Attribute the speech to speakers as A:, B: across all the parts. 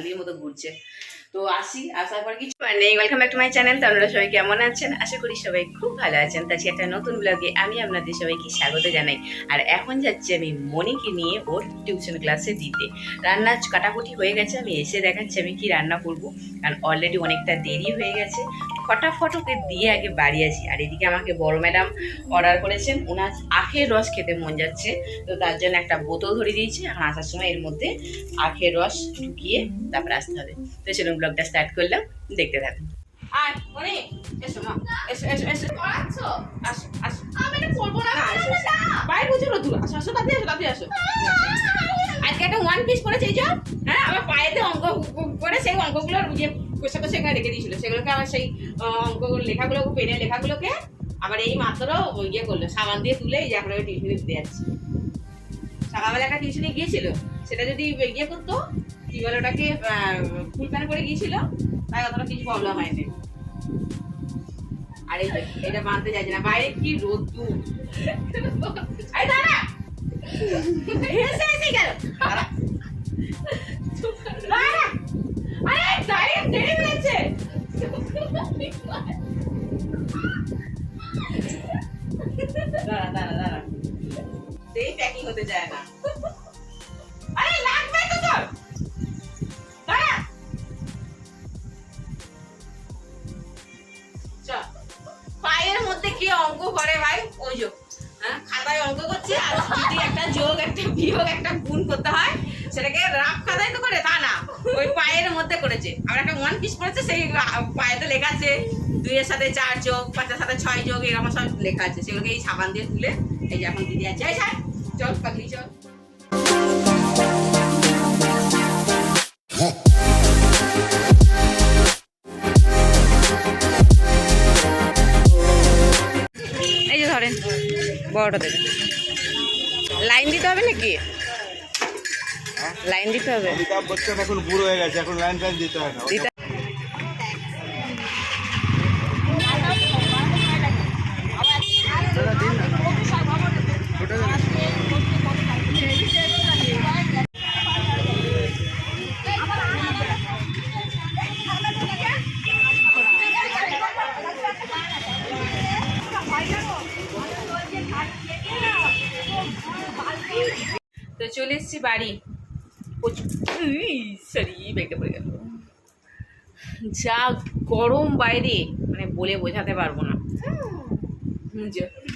A: পাগলির মতো ঘুরছে। তো আসি, আসার পর কিছু নেই। Welcome back to my channel তো আপনারা সবাই কেমন আছেন? আশা করি সবাই খুব ভালো আছেন। তাছি একটা নতুন ব্লগে আমি আপনাদের সবাইকে স্বাগত জানাই। আর এখন যাচ্ছি আমি মনিকে নিয়ে ওর টিউশন ক্লাসে দিতে। রান্না কাটাকুটি হয়ে গেছে। আমি এসে দেখাচ্ছি আমি কি রান্না করব। কারণ অলরেডি অনেকটা দেরি হয়ে গেছে। ফটাফট ওকে দিয়ে আগে বাড়ি আসি আর এদিকে আমাকে বড় ম্যাডাম অর্ডার করেছেন। ওনার আখের রস খেতে মন যাচ্ছে। তো তার জন্য একটা বোতল ধরে দিয়েছি। আর আসার সময় এর মধ্যে আখের রস ঢুকিয়ে তারপরে আসতে হবে। তো সেরকম ব্লগটা স্টার্ট করলাম। দেখতে থাকুন। আর মনে এসো মা এসো এসো এসো। আসো আসো আসো।
B: আমি এটা না।
A: বাইরে বুঝে আসো আসো তাতে আসো তাতে আসো। আজকে একটা ওয়ান পিস করেছে এই হ্যাঁ আমার পায়েতে অঙ্ক করে সেই অঙ্কগুলো ইয়ে কষে কষে এখানে রেখে দিয়েছিল। সেগুলোকে আমার সেই অঙ্ক লেখাগুলো, পেনের লেখাগুলোকে আবার এই মাত্র ইয়ে করল, সাবান দিয়ে তুলে যে এখন টিউশনে দিতে যাচ্ছি। সকালবেলা একটা টিউশনে গিয়েছিল, সেটা যদি ইয়ে করতো, কি বলে ওটাকে ফুল প্যান করে গিয়েছিল, তাই অতটা কিছু প্রবলেম হয়নি। আর এটা মানতে চাইছে না। বাইরে কি দাঁড়া! এসে এসে গেল। আরে ডাইরেক্ট দেরি হয়ে যাচ্ছে দাঁড়া দাঁড়া দাঁড়া। সেই প্যাকিং হতে চায় না। করেছে আবার একটা ওয়ান পিস করেছে সেই পায়েতে লেখা আছে, দুইয়ের সাথে চার যোগ, পাঁচের সাথে ছয় যোগ, এরকম সব লেখা আছে। সেগুলোকে এই সাবান দিয়ে তুলে এই যে এখন দিদি আছে। ছাড় চল পাগলি, চল। এই যে ধরেন, বড়টা দেবেন। লাইন দিতে হবে নাকি? লাইন দিতে হবে?
C: অমিতাভ বচ্চন এখন বুড়ো হয়ে গেছে এখন লাইন টাইন দিতে হয় না।
A: তো চলে এসছি বাড়ি। সরি যা গরম বাইরে মানে বলে বোঝাতে পারব না।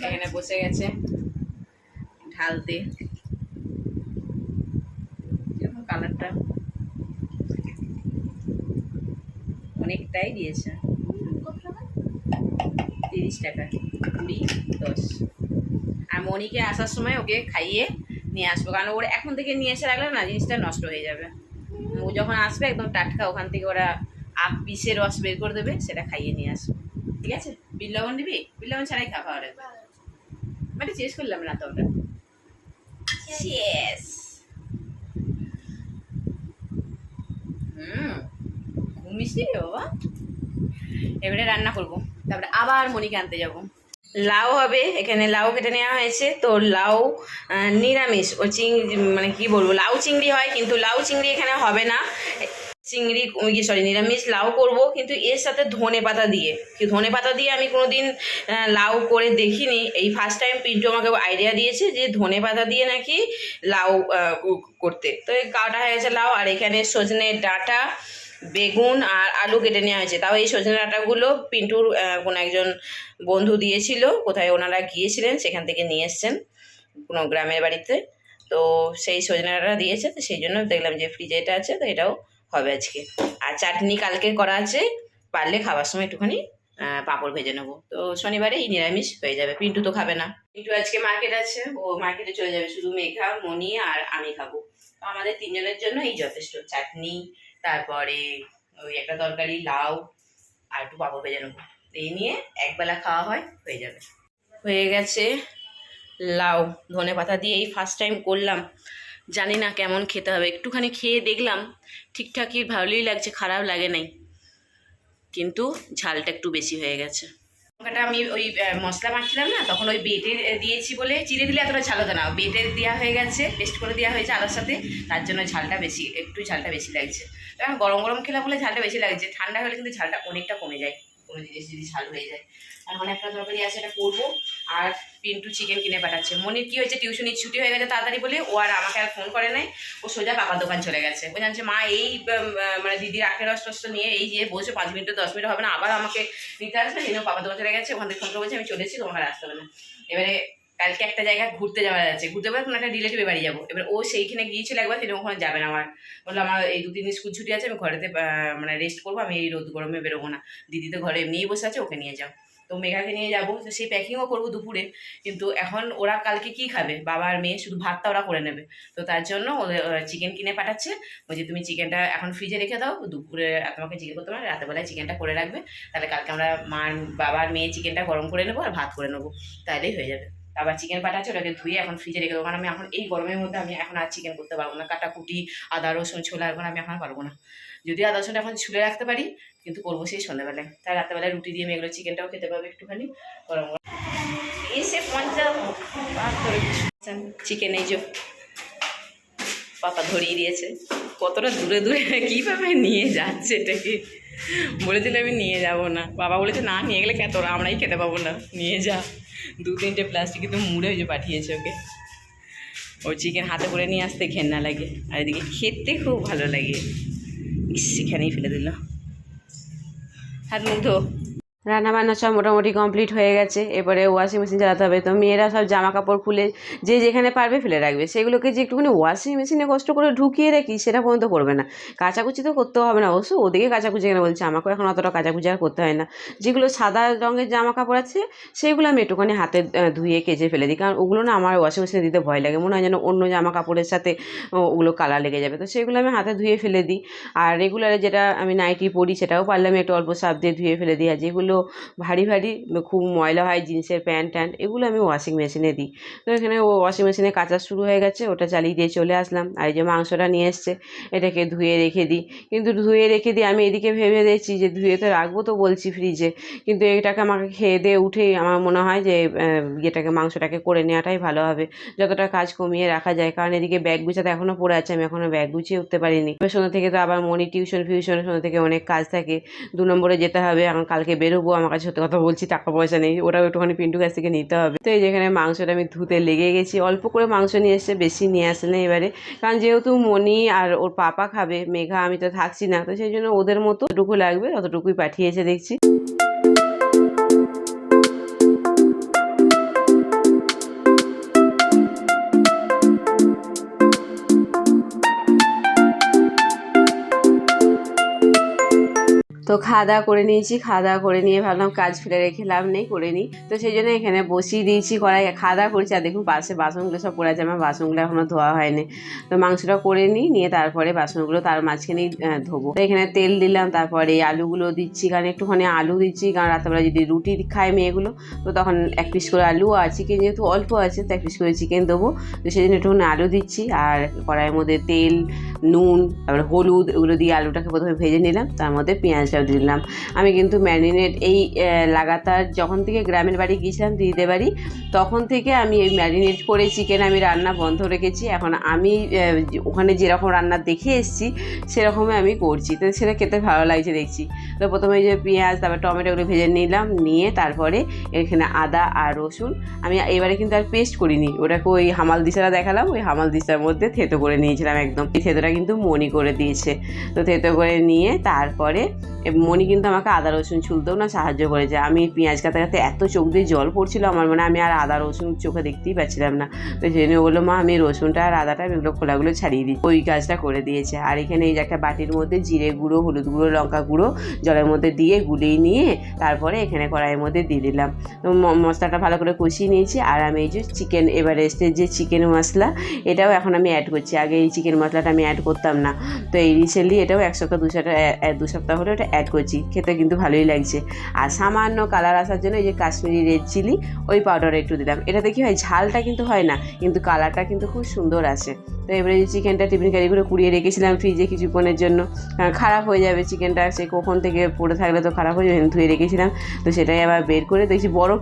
A: এখানে বসে গেছে, ঢালতে। কালারটা। অনেকটাই দিয়েছে। তিরিশ টাকা, কুড়ি, দশ। আর মনিকে আসার সময় ওকে খাইয়ে নিয়ে আসব। কারণ ওরা এখন থেকে নিয়ে এসে রাখলে না জিনিসটা নষ্ট হয়ে যাবে। ও যখন আসবে একদম টাটকা, ওখান থেকে ওরা আখ পিসের রস বের করে দেবে, সেটা খাইয়ে নিয়ে আসবে। ঠিক আছে? বিল লবণ দিবি? বিল লবণ ছাড়াই খাওয়া হবে মানে শেষ করলাম না তো ওটা হুম, ঘুমিস বাবা। এবারে রান্না করব। তারপরে আবার মনিকে আনতে যাব। লাউ হবে এখানে লাউ কেটে নেওয়া হয়েছে। তো লাউ নিরামিষ ও চিংড়ি মানে কি বলব লাউ চিংড়ি হয় কিন্তু লাউ চিংড়ি এখানে হবে না। চিংড়ি সরি নিরামিষ লাউ করব কিন্তু এর সাথে ধনে পাতা দিয়ে। কি ধনে পাতা দিয়ে আমি কোনোদিন আহ, লাউ করে দেখিনি। এই ফার্স্ট টাইম পিন্টু আমাকে আইডিয়া দিয়েছে যে ধনে পাতা দিয়ে নাকি লাউ করতে। তো এই কাটা হয়ে গেছে লাউ আর এখানে সজনে ডাঁটা বেগুন আর আলু কেটে নেওয়া হয়েছে। তাও এই সজনে ডাঁটাগুলো পিন্টুর কোনো একজন বন্ধু দিয়েছিল, কোথায় ওনারা গিয়েছিলেন সেখান থেকে নিয়ে এসছেন কোনো গ্রামের বাড়িতে। তো সেই সজনে ডাঁটা দিয়েছে, তো সেই জন্য দেখলাম যে ফ্রিজে এটা আছে, তো এটাও হবে আজকে। আর চাটনি কালকে করা আছে, পারলে খাবার সময় একটুখানি পাঁপড় ভেজে নেব। তো শনিবারে এই নিরামিষ হয়ে যাবে, পিন্টু তো খাবে না। পিন্টু আজকে মার্কেট আছে, ও মার্কেটে চলে যাবে শুধু মেঘা মনি আর আমি খাব। আমাদের তিনজনের জন্য এই যথেষ্ট, চাটনি তারপরে ওই একটা তরকারি, লাউ আর একটু পাঁপড় ভেজে নেব। এই নিয়ে একবেলা খাওয়া হয়, হয়ে যাবে। হয়ে গেছে লাউ। ধনে পাতা দিয়ে এই ফার্স্ট টাইম করলাম। জানি না কেমন খেতে হবে। একটুখানি খেয়ে দেখলাম, ঠিকঠাকই ভালোই লাগছে, খারাপ লাগে নাই। কিন্তু ঝালটা একটু বেশি হয়ে গেছে। লঙ্কাটা আমি ওই মশলা মাখছিলাম না, তখন ওই বেটে দিয়েছি বলে চিড়ে দিলে এতটা ঝাল হতো না। বেটে দেওয়া হয়ে গেছে পেস্ট করে দেওয়া হয়েছে আদার সাথে। তার জন্য ঝালটা বেশি, একটু ঝালটা বেশি লাগছে। এখন গরম গরম খেলা বলে ঝালটা বেশি লাগছে ঠান্ডা হলে কিন্তু ঝালটা অনেকটা কমে যায়। কোনো জিনিস যদি ঝাল হয়ে যায়। এখন একটা তরকারি আছে, এটা করব। আর পিন্টু চিকেন কিনে পাঠাচ্ছে। মনির কি হয়েছে টিউশনি ছুটি হয়ে গেছে, তাড়াতাড়ি বলে ও আর আমাকে আর ফোন করে নাই। ও সোজা বাবার দোকান চলে গেছে। ও জানছে, মা, এই মানে দিদির আখের টস নিয়ে এই যে বসে পাঁচ মিনিট দশ মিনিট হবে না, আবার আমাকে নিতে আসবে। জেনে বাবার দোকান চলে গেছে, ওখান থেকে ফোন করে বলছে, আমি চলেছি তোমাকে আর আসতে হবে না। এবারে কালকে একটা জায়গায় ঘুরতে যাওয়া যাচ্ছে ঘুরতে যাব কোনো একটা রিলেটিভের বাড়ি যাব। এবার ও সেইখানে গিয়েছিল একবার, সেটা ওখানে যাবে না আমার। বলল, আমার এই দু তিন দিন স্কুল ছুটি আছে, আমি ঘরেতে মানে রেস্ট করব, আমি এই রোদ গরমে বেরোবো না। দিদি তো ঘরে এমনিই বসে আছে, ওকে নিয়ে যাও। তো মেঘাকে নিয়ে যাব। তো সেই প্যাকিংও করব দুপুরে। কিন্তু এখন ওরা কালকে কি খাবে? বাবা আর মেয়ে, শুধু ভাতটা ওরা করে নেবে। তো তার জন্য ওদের চিকেন কিনে পাঠাচ্ছে। বলছে, তুমি চিকেনটা এখন ফ্রিজে রেখে দাও। দুপুরে তোমাকে চিকেন করতে পারবে রাতেবেলায় চিকেনটা করে রাখবে। তাহলে কালকে আমরা মার বাবার মেয়ে চিকেনটা গরম করে নেব আর ভাত করে নেব। তাহলেই হয়ে যাবে। আবার চিকেন পাঠাচ্ছে ওটাকে ধুয়ে এখন ফ্রিজে রেখে দেবো। কারণ আমি এখন এই গরমের মধ্যে আমি এখন আর চিকেন করতে পারব না। কাটাকুটি, আদা, রসুন, ছোলা, এখন আমি এখন পারব না। যদি আদা, রসুনটা এখন ছুলে রাখতে পারি, কিন্তু করব সেই সন্ধ্যাবেলায়। তাই রাত্রেবেলায় রুটি দিয়ে আমি এগুলো চিকেনটাও খেতে পারব একটুখানি, গরম গরম। এসে পঞ্চাশ চিকেন এই যে পাপা ধরিয়ে দিয়েছে। কতটা দূরে দূরে, কীভাবে নিয়ে যাচ্ছে এটাকে? বলেছিল আমি নিয়ে যাব না। বাবা বলেছে, না নিয়ে গেলে কে তোরা, আমরাই খেতে পাবো না। নিয়ে যা। দু তিনটে প্লাস্টিক কিন্তু মুড়ে হয়ে যে পাঠিয়েছে ওকে। ও চিকেন হাতে করে নিয়ে আসতে ঘেন্না লাগে। আর এদিকে খেতে খুব ভালো লাগে। সেখানেই ফেলে দিল। হাত মুখ ধো। রান্না বান্না সব মোটামুটি কমপ্লিট হয়ে গেছে। এবারে ওয়াশিং মেশিন চালাতে হবে। তো মেয়েরা সব জামা কাপড় খুলে যে যেখানে পারবে ফেলে রাখবে। সেগুলোকে যে একটুখানি ওয়াশিং মেশিনে কষ্ট করে ঢুকিয়ে রাখি সেটা পর্যন্ত করবে না। কাচাকুচি তো করতে হবে না। অবশ্য ওদিকে কাচাকুচি কেন বলছে? আমাকেও এখন অতটা কাচাকুচি আর করতে হয় না। যেগুলো সাদা রঙের জামা কাপড় আছে, সেগুলো আমি একটুখানি হাতে ধুয়ে কেচে ফেলে দিই। কারণ ওগুলো না আমার ওয়াশিং মেশিনে দিতে ভয় লাগে। মনে হয় যেন অন্য জামা কাপড়ের সাথে ওগুলো কালার লেগে যাবে। তো সেগুলো আমি হাতে ধুয়ে ফেলে দিই। আর রেগুলারে যেটা আমি নাইটি পরি, সেটাও পারলে আমি একটু অল্প সাপ দিয়ে ধুয়ে ফেলে দিই। আর যেগুলো ভারী ভারী, খুব ময়লা হয় জিন্সের প্যান্ট ট্যান্ট, এগুলো আমি ওয়াশিং মেশিনে দিই। তো এখানে ও ওয়াশিং মেশিনে কাচা শুরু হয়ে গেছে, ওটা চালিয়ে দিয়ে চলে আসলাম। আর এই যে মাংসটা নিয়ে এসছে, এটাকে ধুয়ে রেখে দিই। কিন্তু ধুয়ে রেখে দিই আমি এদিকে ভেবে দিয়েছি যে ধুয়ে তো রাখব তো বলছি ফ্রিজে কিন্তু এটাকে আমাকে খেয়ে দিয়ে উঠেই আমার মনে হয় যে এটাকে মাংসটাকে করে নেওয়াটাই ভালো হবে। যতটা কাজ কমিয়ে রাখা যায়, কারণ এদিকে ব্যাগ গুছাতে এখনও পড়ে আছে, আমি এখনও ব্যাগ গুছিয়ে উঠতে পারিনি। সন্ধ্যা থেকে তো আবার মনি টিউশন ফিউশন সন্ধ্যা থেকে অনেক কাজ থাকে। দু নম্বরে যেতে হবে, এখন কালকে বেরোবো। আমার কাছে সত্যি কথা বলছি, টাকা পয়সা নেই। ওটাও একটুখানি পিন্টু কাছ থেকে নিতে হবে। তো এই যেখানে মাংসটা আমি ধুতে লেগে গেছি। অল্প করে মাংস নিয়ে এসছে বেশি নিয়ে আসে না এবারে। কারণ যেহেতু মনি আর ওর পাপা খাবে, মেঘা, আমি তো থাকছি না। তো সেই জন্য ওদের মতো টুকু লাগবে অতটুকুই পাঠিয়েছে দেখছি। তো খাওয়া দাওয়া করে নিয়েছি খাওয়া দাওয়া করে নিয়ে ভাবলাম কাজ ফেলে রেখে লাভ নেই, করে নিই। তো সেই জন্য এখানে বসিয়ে দিয়েছি কড়াই খাওয়া দাওয়া করেছি। আর দেখুন পাশে বাসনগুলো সব পড়ে আছে, আমার বাসনগুলো এখনও ধোয়া হয়নি। তো মাংসটা করে নিই, নিয়ে তারপরে বাসনগুলো তার মাঝখানেই ধোবো। তো এখানে তেল দিলাম, তারপরে আলুগুলো দিচ্ছি, কারণ একটুখানি আলু দিচ্ছি, কারণ রাত্রেবেলা যদি রুটি খায় মেয়েগুলো, তো তখন এক পিস করে আলু আর চিকেন যেহেতু অল্প আছে, তো এক পিস করে চিকেন দেবো। তো সেই জন্য একটুখানি আলু দিচ্ছি, আর কড়াইয়ের মধ্যে তেল, নুন, তারপরে হলুদ, এগুলো দিয়ে আলুটাকে প্রথমে ভেজে নিলাম, তার মধ্যে পেঁয়াজটাও দিলাম। আমি কিন্তু ম্যারিনেট এই লাগাতার যখন থেকে গ্রামের বাড়ি গিয়েছিলাম দিদিদের বাড়ি, তখন থেকে আমি এই ম্যারিনেট করে চিকেন আমি রান্না বন্ধ রেখেছি। এখন আমি ওখানে যেরকম রান্না দেখে এসেছি, সেরকমই আমি করছি। তো সেটা খেতে ভালো লাগছে দেখছি। তো প্রথমে যে পেঁয়াজ, তারপর টমেটোগুলো ভেজে নিলাম, নিয়ে তারপরে এখানে আদা আর রসুন। আমি এবারে কিন্তু আর পেস্ট করিনি। ওটাকে ওই হামাল দিশাটা দেখালাম, ওই হামাল দিশার মধ্যে থেতো করে নিয়েছিলাম একদম। থেতোটা কিন্তু মনি করে দিয়েছে। তো থেতো করে নিয়ে তারপরে মনি কিন্তু আমাকে আদা, রসুন ছুলতেও না সাহায্য করেছে আমি পেঁয়াজ কাতে কাতে এত চোখ দিয়ে জল পড়ছিল আমার মানে আমি আর আদা, রসুন চোখে দেখতেই পাচ্ছিলাম না। তো সেই জন্য বলল, মা, আমি রসুনটা আর আদাটা এগুলো খোলাগুলো ছাড়িয়ে দিই ওই কাজটা করে দিয়েছে। আর এখানে এই যে একটা বাটির মধ্যে জিরে গুঁড়ো, হলুদ গুঁড়ো, লঙ্কা গুঁড়ো জলের মধ্যে দিয়ে গুলিয়ে নিয়ে তারপরে এখানে কড়াইয়ের মধ্যে দিয়ে দিলাম। তো মশলাটা ভালো করে কষিয়ে নিয়েছি আর আমি এই যে চিকেন এভারেস্টের যে চিকেন মশলা, এটাও এখন আমি অ্যাড করছি। আগে এই চিকেন মশলাটা আমি অ্যাড করতাম না। তো এই রিসেন্টলি এটাও এক সপ্তাহ, দু সপ্তাহ দু সপ্তাহ হলে এটা অ্যাড করছি। খেতে কিন্তু ভালোই লাগছে। আর সামান্য কালার আসার জন্য এই যে কাশ্মীরি রেড চিলি ওই পাউডার একটু দিলাম। এটাতে কি হয়, ঝালটা কিন্তু হয় না, কিন্তু কালারটা কিন্তু খুব সুন্দর আসে। তো এবারে যে চিকেনটা টিফিন ক্যারি করে কুড়িয়ে রেখেছিলাম ফ্রিজে কিছুক্ষণের জন্য খারাপ হয়ে যাবে চিকেনটা সে কখন থেকে পড়ে থাকলে তো খারাপ হয়ে যাবে ধুয়ে রেখেছিলাম। তো সেটাই আবার বের করে দেখছি বরফ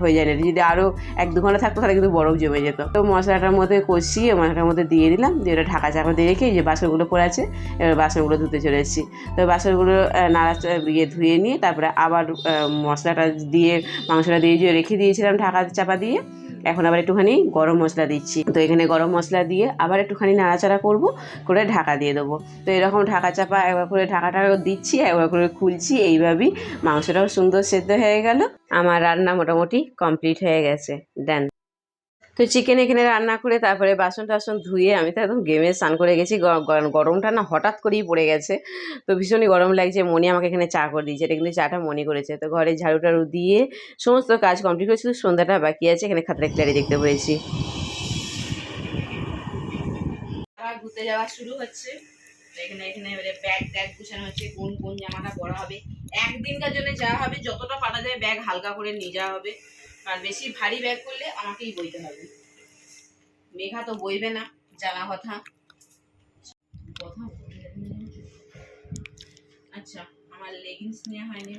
A: হয়ে যায় না, যদি আরও এক দু ঘণ্টা থাকতো তাহলে কিন্তু বরফ জমে যেত। তো মশলাটার মধ্যে কষিয়ে মশলাটার মধ্যে দিয়ে দিলাম, দিয়ে ওটা ঢাকা চাপা দিয়ে রেখে যে বাসনগুলো পড়ে আছে, এবার বাসনগুলো ধুতে চলে এসেছি। তো বাসনগুলো আহ, নাড়া ইয়ে ধুয়ে নিয়ে তারপরে আবার মশলাটা দিয়ে মাংসটা দিয়ে যে রেখে দিয়েছিলাম ঢাকা চাপা দিয়ে এখন আবার একটুখানি গরম মশলা দিচ্ছি। তো এখানে গরম মশলা দিয়ে আবার একটুখানি নাড়াচাড়া করব করে ঢাকা দিয়ে দেবো। তো এরকম ঢাকা চাপা একবার করে ঢাকাটা দিচ্ছি একবার করে খুলছি এইভাবেই মাংসটাও সুন্দর সেদ্ধ হয়ে গেল। আমার রান্না মোটামুটি কমপ্লিট হয়ে গেছে দেন তো চিকেন এখানে রান্না করে তারপরে বাসন টাসন ধুয়ে আমি তো একদম গেমে স্নান করে গেছি। গরমটা না হঠাৎ করেই পড়ে গেছে। তো ভীষণই গরম লাগছে। মনি আমাকে এখানে চা করে দিয়েছে। এটা কিন্তু চাটা মনি করেছে। তো ঘরে ঝাড়ু টাড়ু দিয়ে সমস্ত কাজ কমপ্লিট করে শুধু সন্ধ্যাটা বাকি আছে। এখানে খাতারে ক্লারি দেখতে পেয়েছি। ঘুরতে যাওয়া শুরু হচ্ছে। এখানে এখানে ব্যাগ ট্যাগ গুছানো হচ্ছে। কোন কোন জামাটা হবে? একদিনকার জন্য যাওয়া হবে, যতটা পারা যায় ব্যাগ হালকা করে নিয়ে যাওয়া হবে। কারণ বেশি ভারী ব্যাগ করলে আমাকেই বইতে হবে। মেঘা তো বইবে না, জানা কথা। আচ্ছা আমার লেগিংস নেওয়া হয়নি।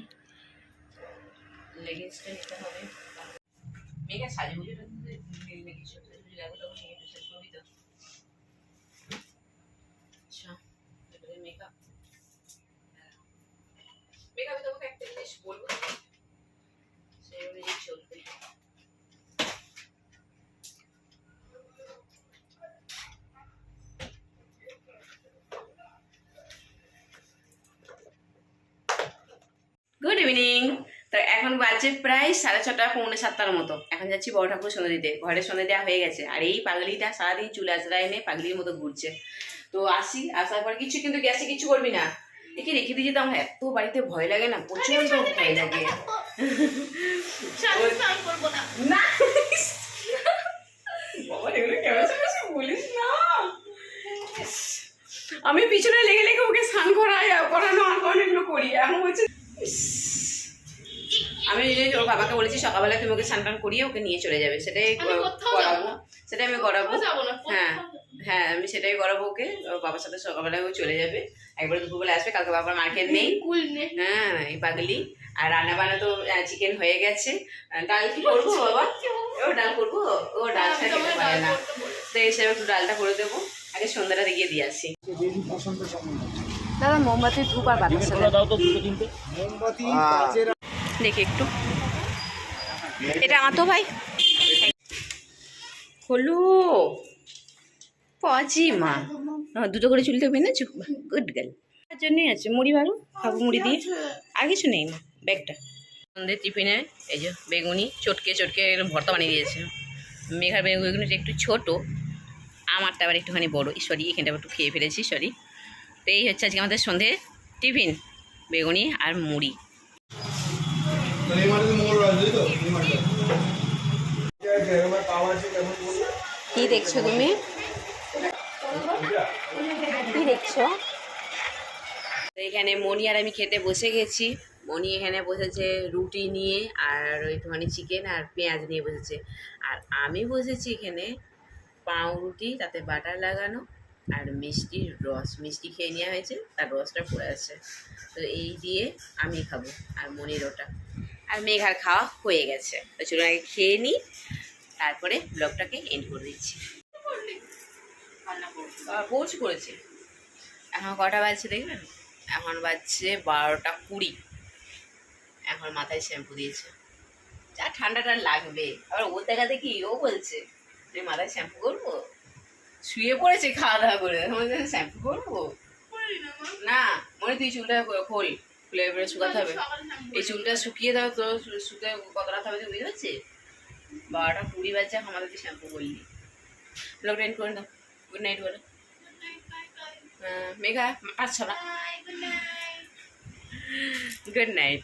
A: লেগিংসটা নিতে হবে। মেঘা সাজুগুজু লেগিংস সাজুগুজু লাগবে তখন একটু তো। আচ্ছা মেকআপ মেকআপে তোমাকে একটা জিনিস বলব। গুড ইভিনিং তো এখন বাজে প্রায় সাড়ে ছটা পৌনে সাতটার মতো। এখন যাচ্ছি বড় ঠাকুর সন্ধ্যে দিতে ঘরে সন্ধ্যে দেওয়া হয়ে গেছে। আর এই পাগলিটা সারাদিন চুল আচড়া এনে পাগলির মতো ঘুরছে। তো আসি, আসার পর কিছু কিন্তু গ্যাসে কিছু করবি না। একে রেখে দিয়ে যেতাম, এত বাড়িতে ভয় লাগে না প্রচণ্ড ভয় লাগে। না। আমি পিছনে লেগে লেগে ওকে স্নান করাই করানো আর করানো এগুলো করি। এখন বলছে ইস। আমি ওর বাবাকে বলেছি সকালবেলা তুমি ওকে স্নান টান করিয়ে ওকে নিয়ে চলে যাবে। সেটাই করাবো। সেটাই আমি করাবো। হ্যাঁ হ্যাঁ আমি সেটাই করাবো ওকে। ওর বাবার সাথে সকালবেলা ও চলে যাবে। একবার দুপুরবেলা আসবে কালকে বাবার মার্কেট নেই। হ্যাঁ এই পাগলি। আর রান্না বান্না তো চিকেন হয়ে গেছে। ডাল কি করব বাবা? ও ডাল করব? ও ডালটা খেতে পারে না। তো এই হিসেবে একটু ডালটা করে দেবো। আগে সন্ধ্যাটা দেখিয়ে দিয়ে আসি। দাদা মোমবাতি ধূপ আর বাতাস দেখি একটু। এটা আমার তো ভাই। হলো। পজি মা। আহ, দুটো করে চুলতে বেঁধেছো? গুড গার্ল তার জন্যই আছে? মুড়ি ভালো খাব মুড়ি দিয়ে। আর কিছু নেই মা। ব্যাগটা। সন্ধ্যে টিফিনে এই যে বেগুনি চটকে চটকে ভর্তা বানিয়ে দিয়েছে। মেঘার বেগুনিটা একটু ছোট আমারটা আবার একটুখানি বড়। সরি এখানটা একটু খেয়ে ফেলেছি সরি। তো এই হচ্ছে আজকে আমাদের সন্ধে টিফিন বেগুনি আর মুড়ি। কি দেখছ তুমি? কি দেখছ? এখানে মনি আর আমি খেতে বসে গেছি। মনি এখানে বসেছে রুটি নিয়ে আর একটুখানি চিকেন আর পেঁয়াজ নিয়ে বসেছে। আর আমি বসেছি এখানে পাউরুটি, তাতে বাটার লাগানো আর মিষ্টির রস। মিষ্টি খেয়ে নেওয়া হয়েছে, তার রসটা পড়ে আছে। তো এই দিয়ে আমি খাব আর মনির ওটা। আর মেঘার খাওয়া হয়ে গেছে। তো চলুন আগে খেয়ে নিই, তারপরে ব্লগটাকে এন্ড করে দিচ্ছি। পৌঁছ করেছে এখন কটা বাজছে দেখবেন? এখন বাজছে বারোটা কুড়ি। এখন মাথায় শ্যাম্পু দিয়েছে। যা ঠান্ডাটা লাগবে। আবার ও দেখা দেখি ও বলছে তুই মাথায় শ্যাম্পু করব? শুয়ে পড়েছে খাওয়া দাওয়া করে। শ্যাম্পু করব? না মনে তুই চুলটা খোল। খুলে এবারে শুকাতে হবে। এই চুলটা শুকিয়ে দাও তো। শুকে কত রাত হবে তুই বুঝতে পারছিস বারোটা কুড়ি বাজছে এখন আমাদের শ্যাম্পু করলি ব্লগ এন্ড করে দাও। গুড নাইট বলো। মেঘা পাঁচ ছটা গুড নাইট।